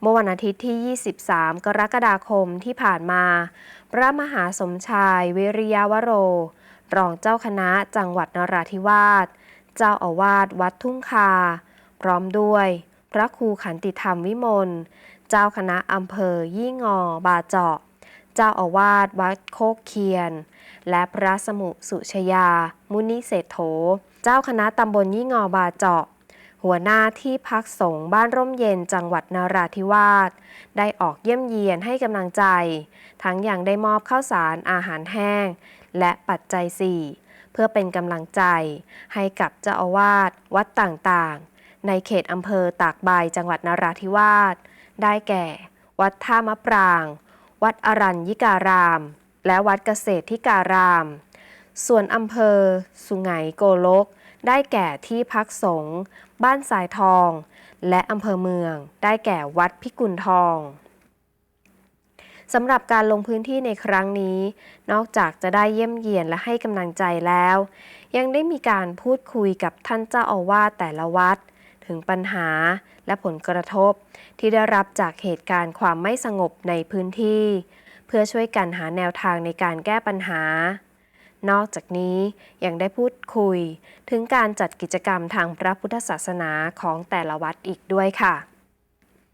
เมื่อวันอาทิตย์ที่ 23 กรกฎาคมที่ผ่านมา พระมหาสมชายวิริยาวโร รองเจ้าคณะจังหวัดนราธิวาส เจ้าอาวาสวัดทุ่งคา พร้อมด้วย พระครูขันติธรรมวิมล เจ้าคณะอำเภอยี่งอ บาเจาะ เจ้าอาวาสวัดโคกเคียน และพระสมุสุชยา มุนิเศษโถ เจ้าคณะตำบลยี่งอบาเจาะ หัวหน้าที่พักสงฆ์บ้านร่มเย็นจังหวัดนราธิวาส ได้ออกเยี่ยมเยียนให้กำลังใจ ทั้งยังได้มอบข้าวสารอาหารแห้ง และปัจจัยสี่เพื่อเป็นกำลังใจ ให้กับเจ้าอาวาสวัดต่างๆ ในเขตอำเภอตากใบจังหวัดนราธิวาส ได้แก่ วัดท่ามะปราง วัดอรัญญิการาม และวัดเกษตรทิการาม ส่วนอำเภอ สุไหงโกลก ได้แก่ที่พักสงฆ์บ้านสายทอง และอำเภอเมือง ได้แก่วัดพิกุลทองสำหรับการลงพื้นที่ในครั้งนี้ นอกจากจะได้เยี่ยมเยียนและให้กำลังใจแล้ว ยังได้มีการพูดคุยกับท่านเจ้าอาวาสแต่ละวัด ถึงปัญหาและผลกระทบ ที่ได้รับจากเหตุการณ์ความไม่สงบในพื้นที่ เพื่อช่วยกันหาแนวทางในการแก้ปัญหา นอกจากนี้ยังได้พูดคุย ถึงการจัดกิจกรรมทางพระพุทธศาสนาของแต่ละวัดอีกด้วยค่ะ